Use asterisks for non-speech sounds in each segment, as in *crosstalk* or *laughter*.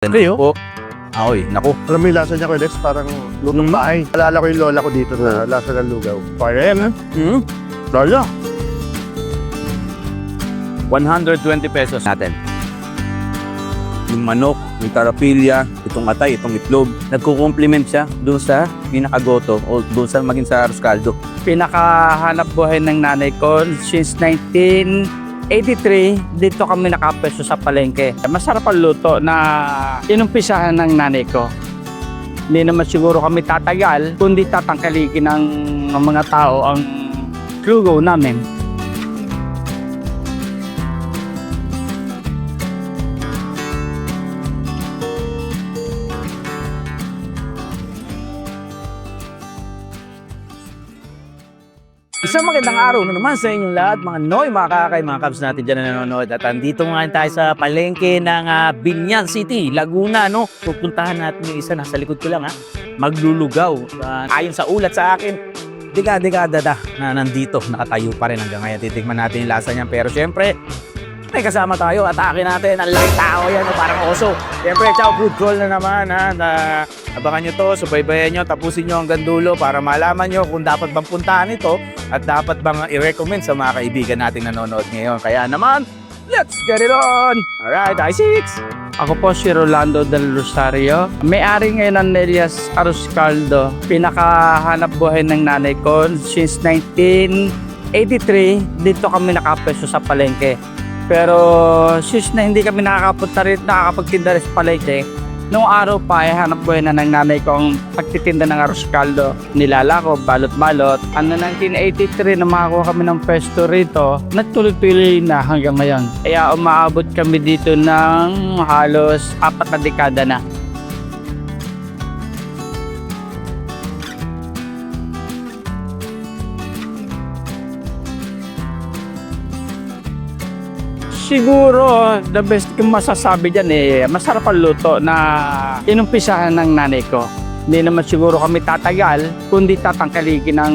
Kayo? Po. Aoy, naku. Alam mo yung lasa niya ko, Lex, parang lutong maay. Alala ko yung lola ko dito na lasa ng lugaw. Kaya yan, ha? Hmm? Lola. 120 pesos natin. Yung manok, yung tarapilya, itong atay, itong itlog. Nagko-complement siya doon sa pinakagoto o doon sa maging sa Ruscaldo. Pinakahanap buhay ng nanay ko since 1983, dito kami nakapeso sa palengke. Masarap ang luto na inumpisahan ng nanay ko. Hindi naman siguro kami tatagal, kundi tatangkalikin ng ng mga tao ang lugaw namin. Isang magandang araw na naman sa inyong lahat, mga Noy, mga kakay, mga kabs natin dyan na nanonood. At andito nga tayo sa palengke ng ah, Binyan City, Laguna, no? Pupuntahan natin yung isa, nasa likod ko lang, ha? Maglulugaw. Ah, ayon sa ulat sa akin, dekada-dekada na, na nandito, nakatayo pa rin hanggang ngayon. Titikman natin yung lasa niyan. Pero syempre, may kasama tayo, atake natin. Ang laki tao yan, no? parang oso. Siyempre, ciao, food call na naman, ha? Na, abangan nyo to, subaybayan nyo, tapusin nyo hanggang dulo para malaman nyo kung dapat bang puntahan ito at dapat bang i-recommend sa mga kaibigan nating nanonood ngayon. Kaya naman, let's get it on! Alright, I6! Ako po si Rolando del Rosario. May-ari ngayon ng Nelias Aruscaldo. Pinakahanap buhay ng nanay ko since 1983, dito kami nakapeso sa palengke. Pero since na hindi kami nakakapunta rin, nakakapagtinda rin sa palengke, Noong araw pa ay hanap buhay na ng nanay ko ang pagtitinda ng arroz caldo. Nilalako, balot-balot. Ano 1983 na makakuha kami ng pwesto rito, nagtuloy-tuloy na hanggang ngayon. Kaya umaabot kami dito ng halos apat na dekada na. Siguro, the best kong masasabi dyan eh, masarap ang luto na inumpisahan ng nanay ko. Hindi naman siguro kami tatagal, kundi tatangkalikin ng,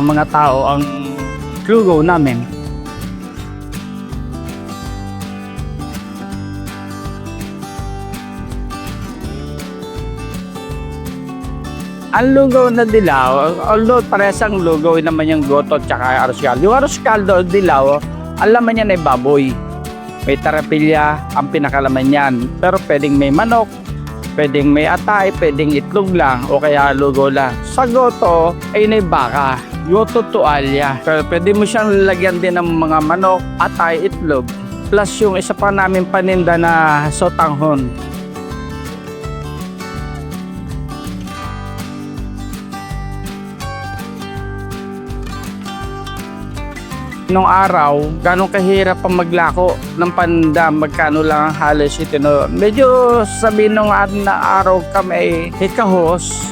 mga tao ang lugaw namin. Ang lugaw na dilaw, although parehas ang lugaw naman yung goto at saka arroz caldo. Yung arroz caldo dilaw, ang laman niya ay baboy. May tarapilya ang pinakalaman niyan. Pero pwedeng may manok, pwedeng may atay, pwedeng itlog lang o kaya lugaw lang. Sa goto ay may baka. Goto tualya. Pero pwede mo siyang lagyan din ng mga manok, atay, itlog. Plus yung isa pa namin paninda na sotanghon. Nung araw, ganong kahirap ang maglako ng panda, magkano lang ang halos ito. No? Medyo sabihin nung na araw kami hikahos.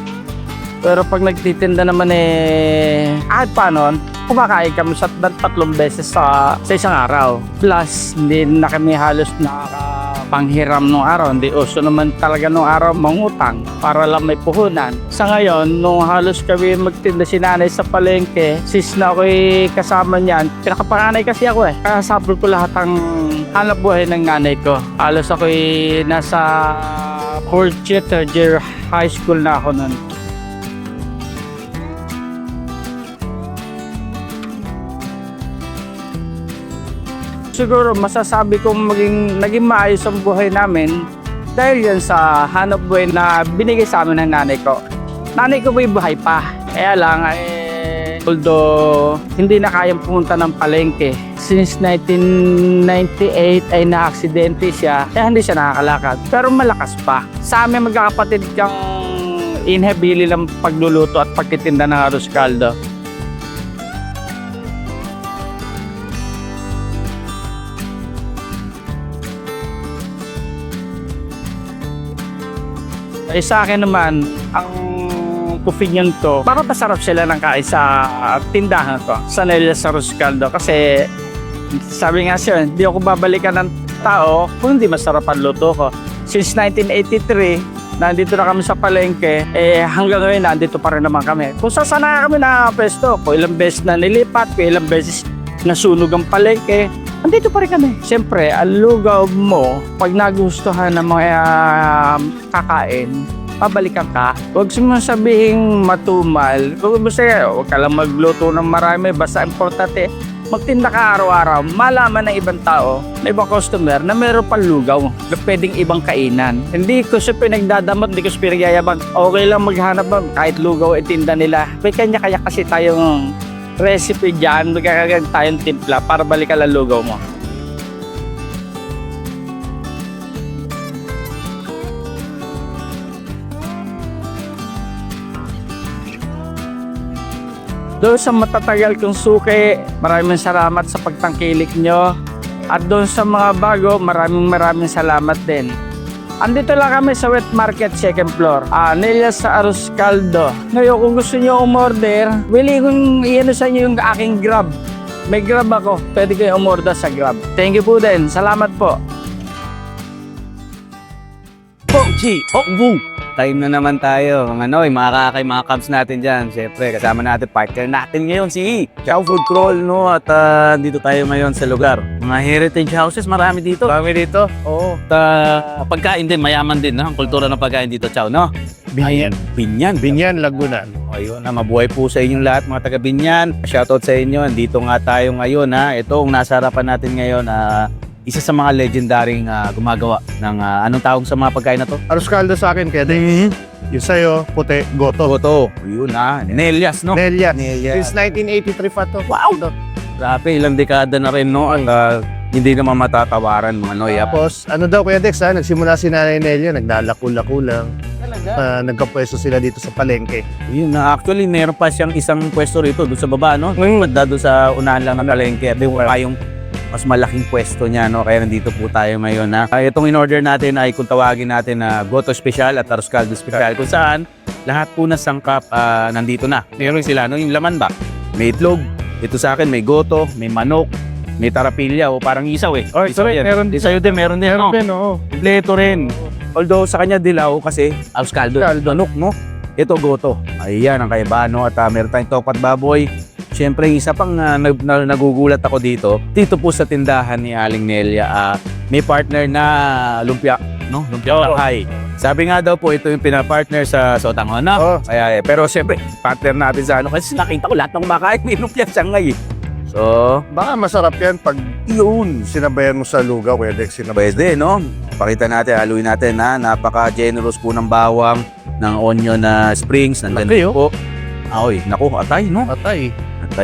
Pero pag nagtitinda naman eh, kahit paano, kumakain kami sa tat- tatlong beses sa, sa isang araw. Plus, hindi na kami halos nakakapanghiram nung araw. Hindi uso naman talaga nung araw mangutang para lang may puhunan. Sa ngayon, nung halos kami magtinda si nanay sa palengke, sis na ako'y kasama niyan. Pinakapanganay kasi ako eh. Kaya sabol ko lahat ang hanap buhay ng nanay ko. Halos ako'y nasa fourth year, year high school na ako nun. Siguro masasabi kong maging naging maayos ang buhay namin dahil yan sa hanap buhay na binigay sa amin ng nanay ko. Nanay ko may buhay pa. Kaya lang, eh, although hindi na kayang pumunta ng palengke, since 1998 ay na-aksidente siya, kaya hindi siya nakakalakad. Pero malakas pa. Sa amin magkakapatid kang inhabili ng pagluluto at pagtitinda ng arroz caldo. Eh sa akin naman, ang opinion ko, parang masarap sila ng kain sa tindahan ko, sa Nelia sa Ruscaldo. Kasi sabi nga siya, hindi ako babalikan ng tao kung hindi masarap ang luto ko. Since 1983, nandito na kami sa palengke, eh hanggang ngayon nandito pa rin naman kami. Kung saan na kami na pesto, kung ilang beses na nilipat, kung ilang beses nasunog ang palengke, andito pa rin kami. Siyempre, ang lugaw mo, pag nagustuhan ng mga ah, kakain, pabalikan ka. Huwag mo sabihin matumal. Huwag mo sige, huwag ka lang magluto ng marami. Basta importante, magtinda ka araw-araw. Malaman ng ibang tao, ng ibang customer, na meron pang lugaw na pwedeng ibang kainan. Hindi ko siya pinagdadamot, hindi ko siya pinagyayabang. Okay lang maghanap ba, kahit lugaw ay tinda nila. May kanya-kaya kasi tayong recipe dyan, magkakagan tayong timpla para balikan ang lugaw mo. Doon sa matatagal kong suki, maraming salamat sa pagtangkilik nyo. At doon sa mga bago, maraming maraming salamat din. Andito lang kami sa Wet Market second floor. Ah, Nelias sa Arroz Caldo. Ngayon, kung gusto nyo umorder, willing kong iano sa inyo yung aking Grab. May Grab ako. Pwede kayo umorder sa Grab. Thank you po din. Salamat po. Pogchi! Hokbu! Time na naman tayo, mga Noy, mga kakay, mga cubs natin dyan. Siyempre, kasama natin, partner natin ngayon, si Chow Food Crawl, no? At ah, dito tayo ngayon sa lugar. Mga heritage houses, marami dito. Kami dito. Oo. At ah, pagkain din, mayaman din, no? Ang kultura ng pagkain dito, Chow, no? Binyan. Binyan. Binyan, Laguna. Ayun na, mabuhay po sa inyong lahat mga taga Binyan. Shoutout sa inyo. Andito nga tayo ngayon ha. Ito ang nasa harapan natin ngayon. ah, isa sa mga legendaring ah, gumagawa ng ah, anong tawag sa mga pagkain na to? Arroz caldo sa akin, kaya din. Yung sa'yo, puti, goto. Goto. Yun na. Nelias, no? Nelia. Nelias. Since 1983 pa to. Wow! Grabe, ilang dekada na rin, no? Ang ah, hindi naman matatawaran, mga noy. ah. Tapos, ano daw Kuya Dex ha, nagsimula si Nanay Nelia, naglalako-lako lang. Uh, nagkapwesto sila dito sa palengke. Yun na, actually, meron pa siyang isang pwesto rito doon sa baba, no? Ngayon, mm. doon sa unahan lang ng palengke. Di wala yung mas malaking pwesto niya, no? Kaya nandito po tayo ngayon, na itong in-order natin ay kung tawagin natin na Goto Special at Arroz Caldo Special, kung saan lahat po na sangkap ah, nandito na. Meron sila, no? Yung laman ba? May itlog. Ito sa akin, may goto, may manok, may tarapilya o parang isaw eh. Oh, sorry, meron din. Sa'yo din, meron din, no? oo. Kompleto rin. Although sa kanya dilaw kasi Arroz Caldo, Caldo. manok, no? Ito goto. Ayan ang kaibahan, no? At ah, meron tayong topat baboy. Siyempre, isa pang ah, nag- na- nagugulat ako dito, dito po sa tindahan ni Aling Nelia, ah, may partner na lumpia, no? Lumpia Shanghai. Sabi nga daw po, ito yung pinapartner sa Sotangon, no? Oh. Kaya, eh, pero siyempre, partner natin sa ano, kasi nakita ko lahat ng kumakain, may lumpia Shanghai. eh. So, Baka masarap yan pag yun. sinabayan mo sa lugaw, Dex. Sinabayan. Pwede, no? Pakita natin, haluin natin na napaka-generous po ng bawang, ng onion na springs, ng Laki, ganito po. Aoy, naku, atay, no? Atay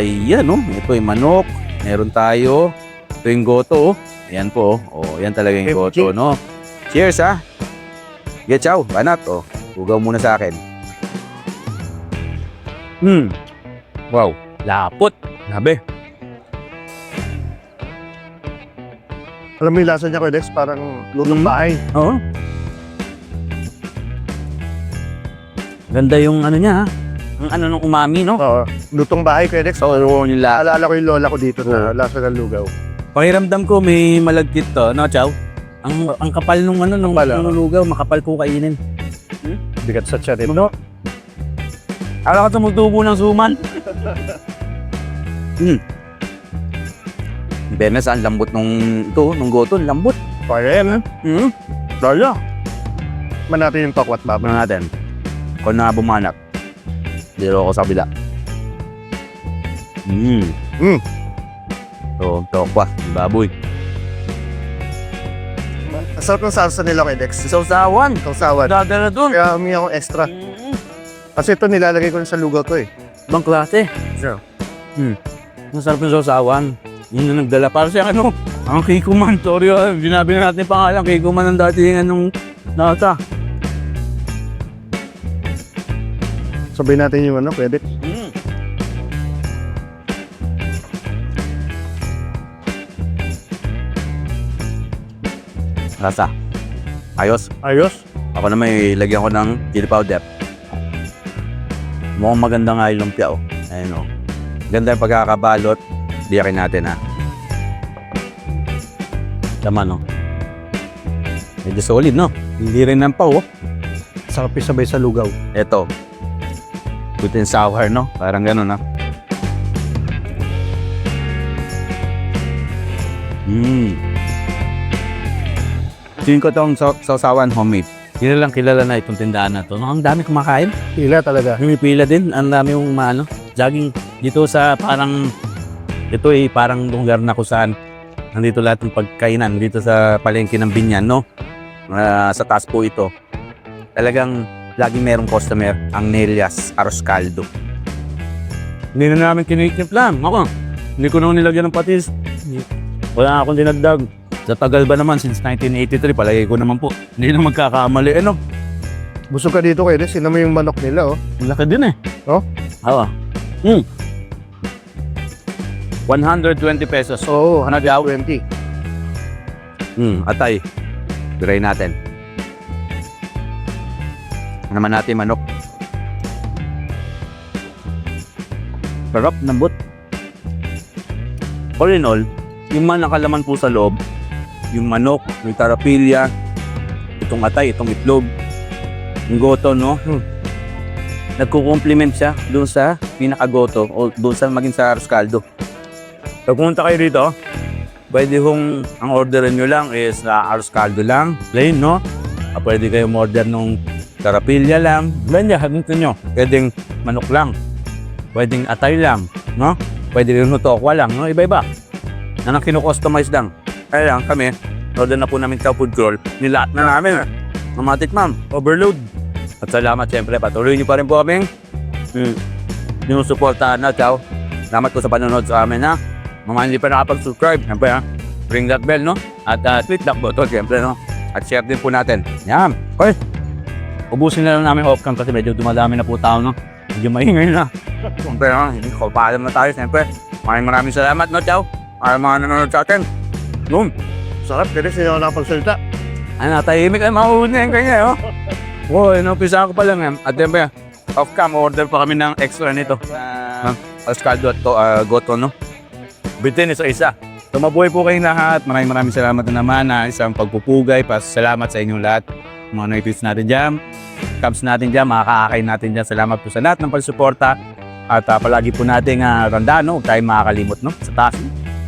yan, no? Ito yung manok, meron tayo. Ito yung goto, oh. Ayan po, oh. Oh, yan talaga yung goto, no? Cheers, ha? Get chow, banat, oh. Ugaw muna sa akin. Hmm. Wow, lapot. Grabe. Alam mo yung lasa niya, Kuya Dex, parang lutong Mm. bahay. Oo. Ganda yung ano niya, ha? Ang ano ng umami, no? Oo. Lutong bahay, Kuya Dex. So, yung la Alala ko yung lola ko dito na lasa ng lugaw. Pakiramdam ko may malagkit to, no, Chow? Ang, ang kapal nung ano, nung, Kapal, nung lugaw, makapal po kainin. Bigat sa tiyan. No? Alam ko tumutubo ng suman. *laughs* hmm. Benes, ang lambot nung ito, nung goto, ang lambot. Kaya yan, ha? Hmm. Lala. Man natin yung tokwat baba. Ano natin? Kung na bumanat. Dito ako sa kabila. Hmm. Hmm. So, tokwa, baboy. Ang sarap ng salsa nila, Kuya Dex. Sausawan. Sausawan. Dadala dun. Kaya humingi akong extra. Kasi ito nilalagay ko sa lugaw to eh. Ibang klase. Yeah. Hmm. Masarap yung sausawan. Yun na nagdala. Para siya ano, ang Kikuman. Sorry, ah, sinabi na natin pangalan. Kikuman ang dating anong nata. Sabihin natin yung ano, Dex. Mm. Lasa. Ayos. Ayos. Ako na may lagyan ko ng chili powder. Mukhang maganda nga yung lumpia, oh. Ayun, oh. Ganda yung pagkakabalot. Diyakin natin, ha. Laman, oh. Medyo solid, no? Hindi rin ng pau, oh. Sarap yung sabay sa lugaw. Ito. Sweet and sour, no? Parang ganun, ha? Mm. Tingin ko tong sa sausawan homemade. Kilalang kilala na itong tindahan na to. No, ang dami kumakain. Pila talaga. Pumipila din. Ang dami yung maano, jogging dito sa parang ito ay parang lugar na kung saan nandito lahat ng pagkainan dito sa palengke ng Binyan, no? Ah, sa taas po ito. Talagang laging merong customer ang Nelias Aros Caldo. Hindi na namin kinikip lang. Ako, hindi ko naman nilagyan ng patis. Wala akong dinagdag. Sa tagal ba naman, since 1983, palagay ko naman po, hindi na magkakamali. Ano? Busog ka dito kayo. Sino mo yung manok nila, oh. Ang laki din eh. Oh? Oo. Hmm. 120 pesos. Oo, Ano daw? 20. Hmm, atay. Try natin. Naman natin manok. Sarap, nambot. All in all, yung man nakalaman po sa loob, yung manok, yung tarapilya, itong atay, itong itlog, yung goto, no? Hmm. Nagko-complement siya doon sa pinakagoto o doon sa maging sa arroz caldo. Pag pumunta kayo dito, pwede hong ang orderin nyo lang is na arroz caldo lang, plain, no? Ah, pwede kayo order nung tarapilya lang, niya, ganito nyo. Pwedeng manok lang, pwedeng atay lang, no? Pwede rin tokwa lang, no? Iba-iba. Na nang kino-customize lang. Kaya lang kami, order na po namin sa food crawl, nilahat na namin. Mamatik ma'am, overload. At salamat siyempre, patuloy niyo pa rin po kami. Hmm. Yung suportahan na, ciao. Salamat po sa panonood sa amin, ha? Mga hindi pa nakapag-subscribe, siyempre ha, ring that bell, no? At uh, tweet that button, siyempre, no? At share din po natin. Yan. Okay. Ubusin na lang namin off-cam kasi medyo dumadami na po tao, no? Medyo maingay na. Siyempre, no? Hindi ko paalam na tayo, siyempre. Maraming maraming salamat, no, Chow? Para mga nanonood sa atin. Boom. Sarap, pero sino na nakapagsalita. Ano, tahimik ay mauna yung kanya, oh. Oo, oh, inumpisa ko pa lang, yan. At siyempre, off-cam, order pa kami ng extra nito. Uh, Oscaldo at to, uh, Goto, no? Bitin isa-isa. So mabuhay po kayong lahat. Maraming maraming salamat na naman na isang pagpupugay. Pasalamat sa inyong lahat. Mga noipits natin dyan. Cubs natin dyan. Mga kaakain natin dyan. Salamat po sa lahat ng pagsuporta. At ah, palagi po natin uh, tandaan, no? Huwag tayong makakalimot, no? Sa taas.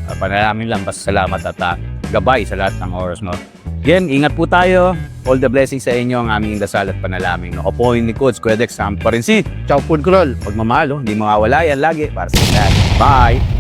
Uh, panalamin lang. Basta salamat at ah, gabay sa lahat ng oras mo. Yan, ingat po tayo. All the blessings sa inyo ang aming dasal at panalangin. Ako po yung ni Coach Quedex. Sam pa rin si Ciao, food crawl. pagmamahal. oh. Hindi mawawala yan lagi para sa lahat. Bye!